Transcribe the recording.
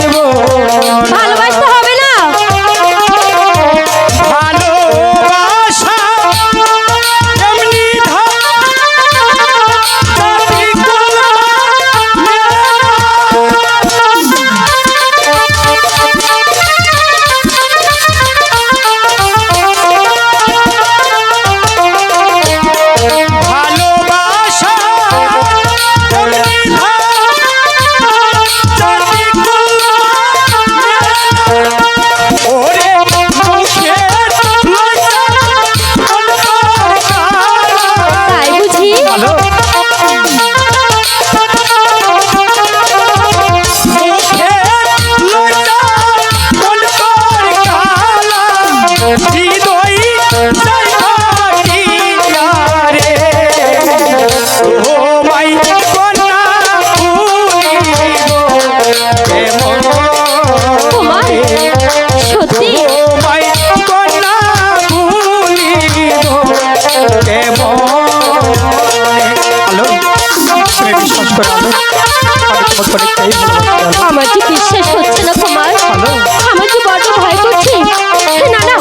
জীবন ভালোবাসতে হবে। আমার কি বিশ্বাস হচ্ছে না তোমার? আমার কি বড় ভয় করছে? না না